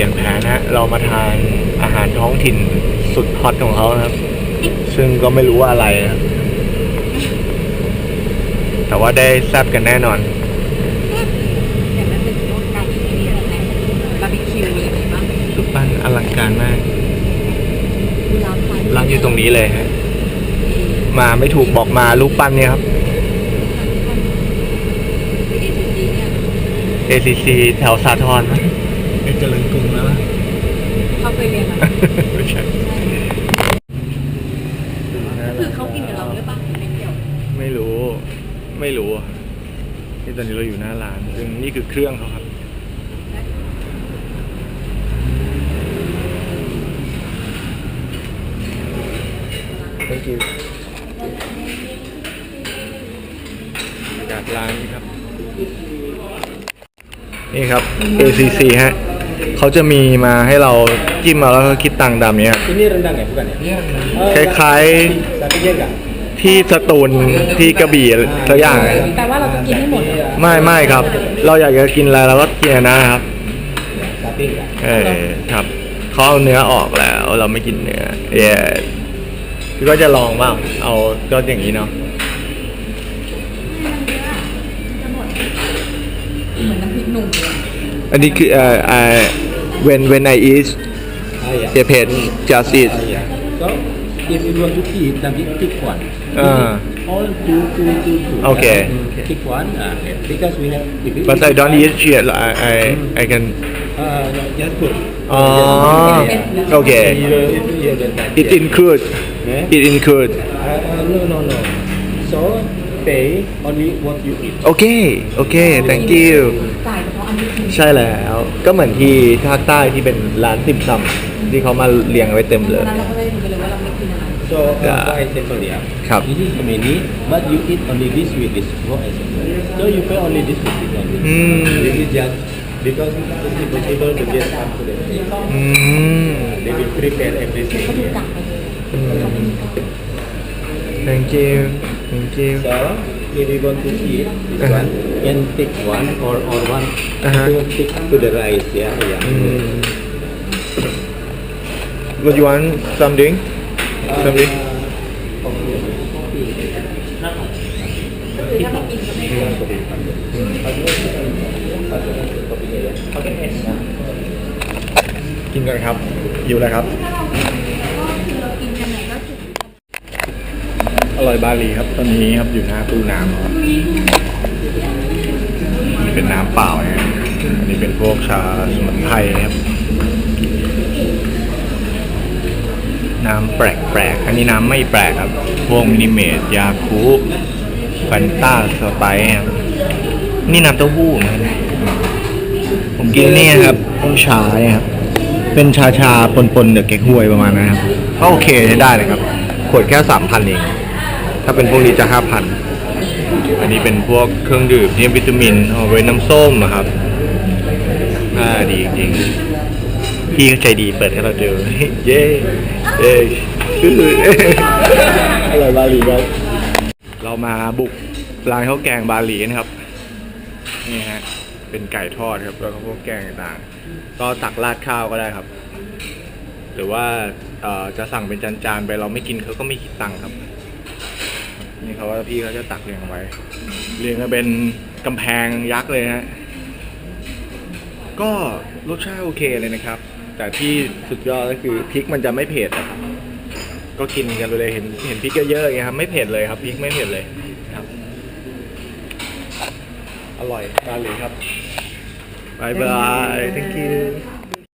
ลี่ยนแผนนะฮะเรามาทานอาหารท้องถิ่นสุดฮอตของเขานะครับ ซึ่งก็ไม่รู้ว่าอะไรนะครับแต่ว่าได้แซ่บกันแน่นอน แต่มันเป็นพวกไก่ที่อะไรนะบาร์บีคิวมีอะไรบ้างรูปปั้นอลังการมาก ร้านไทยร้านอยู่ตรงนี้เลยฮะ มาไม่ถูกบอกมารูปปั้นเนี่ยครับเอทีซีเนี่ย ACC แถวสาทรไหมเอะเจริญกรุงแล้วนะ เขาเคยเรียนมาไม่ใช่คือเขากินกับเราหรือเปล่าไม่เกี่ยวไม่รู้ไม่รู้อะที่ตอนนี้เราอยู่หน้าร้านซึ่งนี่คือเครื่องเขาครับ Thank you บรรยากาศร้านครับ นี่ครับ ACC ฮะ เขาจะมีมาให้เราจิ้มมาแล้วก็คิดตังค์ดำเนี้ย Ini rendang ya, bukan ya? คล้าย Sate jaga. ๆที่สตูลที่กระบี่ตัวอย่างอะแต่ว่าเราจะกินให้หมดเหรอ ไม่ไม่ครับ เราอยากจะกินอะไรเราก็กินอันนะครับ Sate enggak? เออครับเขาเอาเนื้อออกแล้ว เราไม่กินเนื้อเย้พี่ก็จะลองบ้างเอาก็อย่างนี้เนาะเหมือนน้ำพริกหนุ่มเลย อันนี้คือเอ่อเอ่อ when when I eat Ah ya. Japan just eat Ah, ya. So, if you want to eat, nanti pick one. Ah. All two, two, two, two. Okay. Uh, Pick one. Uh, because we have. If you but I don't eat shit I I I can Uh, just put. อ๋อโอเค You, you, you don't touch it include Yeah? it include Uh, uh, no, no, no. So, pay only what you eat. โอเค โอเค thank you จ่ายเฉพาะอันที่กินใช่แล้ว ก็เหมือนที่ภาคใต้ที่เป็นร้านติ่มซำที่เขามาเรียงไว้เต็มเลยนั้นเราก็ได้ดูไปเลยว่าเราไม่กินอะไร So, uh, Yeah. for example, yeah. Cup. This is the menu, but you eat only this with this, for example. So you pay only this with this only. Mm. This is just because it's impossible to get come to the place. อืม They will prepare everything. เขาดูกลับไปเลยเขาไม่มีกลับ thank you thank you So if you want to eat this Uh-huh. one, can pick one or or one Uh-huh. to stick to the rice, yeah, yeah. อืม Would you want something something กินกันครับ อยู่เลยครับ อร่อยบาหลีครับ ตอนนี้ครับอยู่หน้าตู้น้ำครับนี่เป็นน้ำเปล่านะอันนี้เป็นพวกชาสมุนไพรครับ น้ำแปลกๆอันนี้น้ำไม่แปลกครับ พวกมินิเมดยาคูแฟนต้าสไปร์ครับนี่น้ำเต้าหู้นะผมกินนี่ครับต้องชาเนี่ยครับ เป็นชาชาปนๆเดือดเก๊กฮวยประมาณนั้นครับก็โอเคใช้ได้นะครับขวดแค่สามพันเอง ถ้าเป็นพวกนี้จะห้าพันอันนี้เป็นพวกเครื่องดื่มที่วิตามินเอาไว้น้ำส้มอะครับอ่าดีจริงๆพี่ก็ใจดีเปิดให้เราดูเย้เย้ชื่ออร่อยบาหลีครับเรามาบุกร้านข้าวแกงบาหลีนะครับนี่ฮะเป็นไก่ทอดครับแล้วก็พวกแกงต่างๆก็ตักราดข้าวก็ได้ครับ หรือว่าจะสั่งเป็นจานๆไปเราไม่กินเขาก็ไม่คิดตังค์ครับ นี่เขาว่าพี่เขาจะตักเรียงไว้ เรียงกันเป็นกำแพงยักษ์เลยฮะก็รสชาติโอเคเลยนะครับ แต่ที่สุดยอดก็คือพริกมันจะไม่เผ็ดอะครับก็กินกันไปเลยเห็นเห็นพริกเยอะๆอย่างเงี้ยครับไม่เผ็ดเลยครับพริกไม่เผ็ดเลยครับ อร่อยบาหลีครับบายบาย thank you